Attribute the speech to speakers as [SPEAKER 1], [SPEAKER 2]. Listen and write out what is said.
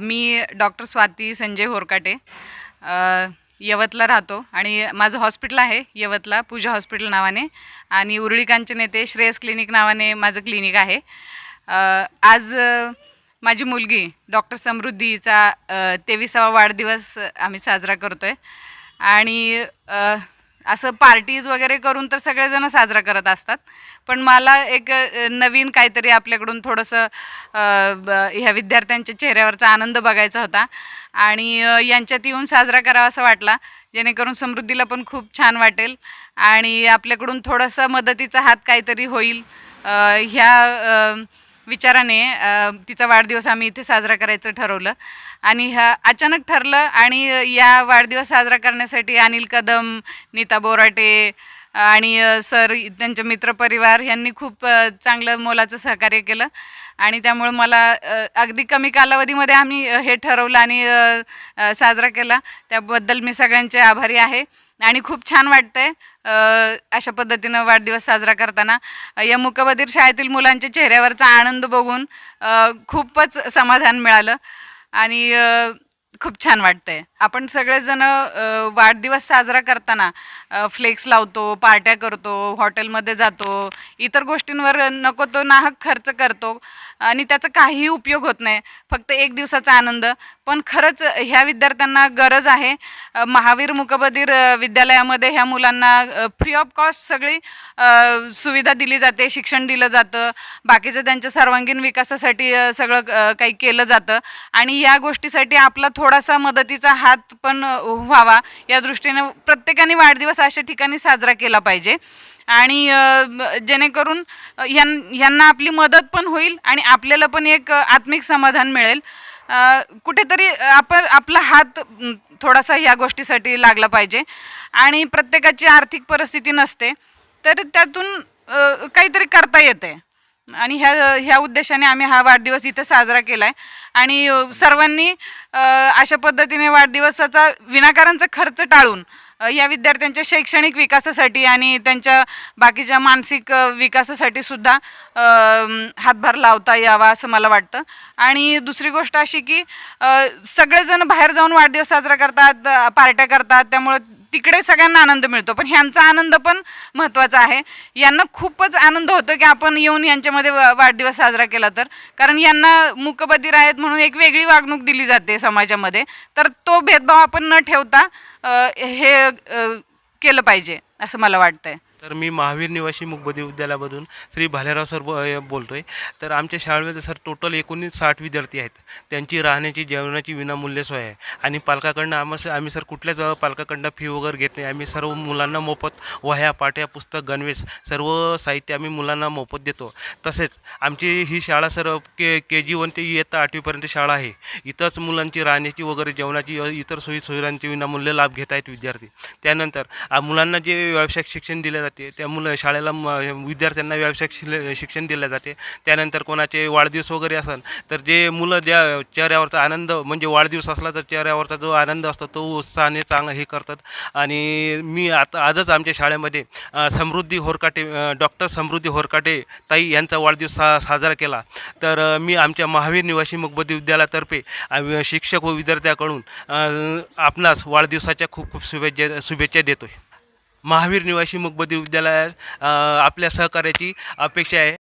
[SPEAKER 1] मी doctor Swati Sanjay Horkate यवतला राहतो आणि माझं हॉस्पिटल आहे यवतला पूजा हॉस्पिटल नावाने आणि उरळी कांचन श्रेयस क्लिनिक नावाने माझं क्लिनिक आहे. आज माझी मुलगी डॉक्टर समृद्धीचा तेविसावा वाढदिवस आम्ही साजरा करतो आहे आणि असं पार्टीज वगैरे करून तर सगळेजण साजरा करत असतात. पण मला एक नवीन काहीतरी आपल्याकडून थोडंसं ह्या विद्यार्थ्यांच्या चेहऱ्यावरचा आनंद बघायचा होता. आणि यांच्यात येऊन साजरा करावा असं वाटला. जेणेकरून समृद्धीला पण खूप छान वाटेल. आणि आपल्याकडून थोडंसं मदतीचा हात काहीतरी होईल. ह्या विचाराने तिचा वाढदिवस आम्ही इथे साजरा करायचं ठरवलं. आणि ह्या अचानक ठरलं आणि या वाढदिवस साजरा करण्यासाठी अनिल कदम नीता बोराटे आणि सर त्यांचे मित्रपरिवार यांनी खूप चांगलं मोलाचं सहकार्य केलं. आणि त्यामुळं मला अगदी कमी कालावधीमध्ये आम्ही हे ठरवलं आणि साजरा केला. त्याबद्दल मी सगळ्यांचे आभारी आहे. आणि खूप छान वाटतंय. आहे अशा पद्धतीनं वाढदिवस साजरा करताना या मुकबधीर शाळेतील मुलांच्या चेहऱ्यावरचा आनंद बघून खूपच समाधान मिळालं आणि खूप छान वाटतंय. आपण सगळेजण वाढदिवस साजरा करताना फ्लेक्स लावतो पार्ट्या करतो हॉटेलमध्ये जातो इतर गोष्टींवर नको तो नाहक खर्च करतो आणि त्याचा काहीही उपयोग होत नाही. फक्त एक दिवसाचा आनंद पण खरंच ह्या विद्यार्थ्यांना गरज आहे. महावीर मुकबधीर विद्यालयामध्ये ह्या मुलांना फ्री ऑफ कॉस्ट सगळी सुविधा दिली जाते शिक्षण दिलं जातं. बाकीचं त्यांच्या सर्वांगीण विकासासाठी सगळं काही केलं जातं. आणि या गोष्टीसाठी आपला थोडासा मदतीचा हात पण व्हावा. या दृष्टीने प्रत्येकाने वाढदिवस अशा ठिकाणी साजरा केला पाहिजे. आणि जेणेकरून ह्यां यां यांना आपली मदत पण होईल आणि आपल्याला पण एक आत्मिक समाधान मिळेल. कुठेतरी आपण आपला हात थोडासा या गोष्टीसाठी लागला पाहिजे. आणि प्रत्येकाची आर्थिक परिस्थिती नसते तर त्यातून काहीतरी करता येते. आणि ह्या ह्या उद्देशाने आम्ही हा वाढदिवस इथं साजरा केला आहे आणि सर्वांनी अशा पद्धतीने वाढदिवसाचा विनाकारांचा खर्च टाळून या विद्यार्थ्यांच्या शैक्षणिक विकासासाठी आणि त्यांच्या बाकीच्या मानसिक विकासासाठी सुद्धा हातभार लावता यावा असं मला वाटतं. आणि दुसरी गोष्ट अशी की सगळेजण बाहेर जाऊन वाढदिवस साजरा करतात पार्ट्या करतात त्यामुळं तिकडे सगळ्यांना आनंद मिळतो. पण ह्यांचा आनंद पण महत्त्वाचा आहे. यांना खूपच आनंद होतो की आपण येऊन यांच्यामध्ये वाढदिवस साजरा केला तर. कारण यांना मूकबधीर आहेत म्हणून एक वेगळी वागणूक दिली जाते समाजामध्ये. तर तो भेदभाव आपण न ठेवता हे केलं पाहिजे. असं मला वाटतंय.
[SPEAKER 2] तर मी महावीर निवासी मुखबदी विद्यालयामधून श्री भालेराव सर बोलतो आहे तर आमच्या शाळेमध्ये सर टोटल एकोणीस साठ विद्यार्थी आहेत. त्यांची राहण्याची जेवणाची विनामूल्य सोय आहे. आणि पालकाकडनं आम्हाला आम्ही सर कुठल्याच पालकाकडनं फी वगैरे घेत नाही. आम्ही सर्व मुलांना मोफत वह्या पाट्या पुस्तक गणवेश सर्व साहित्य आम्ही मुलांना मोफत देतो. तसेच आमची ही शाळा सर के के जी वन ते इयत्ता आठवीपर्यंत शाळा आहे. इथंच मुलांची राहण्याची वगैरे जेवणाची इतर सोयी सुविधांची विनामूल्य लाभ घेत आहेत विद्यार्थी. त्यानंतर मुलांना जे व्यावसायिक शिक्षण दिले जाते. त्या मुलं शाळेला म विद्यार्थ्यांना व्यावसायिक शिले शिक्षण दिले जाते. त्यानंतर कोणाचे वाढदिवस वगैरे असेल तर जे मुलं ज्या चेहऱ्यावरचा आनंद म्हणजे वाढदिवस असला तर चेहऱ्यावरचा जो आनंद असतो तो उत्साहाने चांगला हे करतात. आणि मी आता आजच आमच्या शाळेमध्ये समृद्धी होरकाटे डॉक्टर समृद्धी होरकाटे ताई यांचा वाढदिवस सा साजरा केला. तर मी आमच्या महावीर निवासी मुखबदी विद्यालयातर्फे शिक्षक व विद्यार्थ्याकडून आपणास वाढदिवसाच्या खूप खूप शुभेच्छा शुभेच्छा देतो आहे महावीर निवासी मुकबधी विद्यालयात आपल्या सहकार्याची अपेक्षा आहे.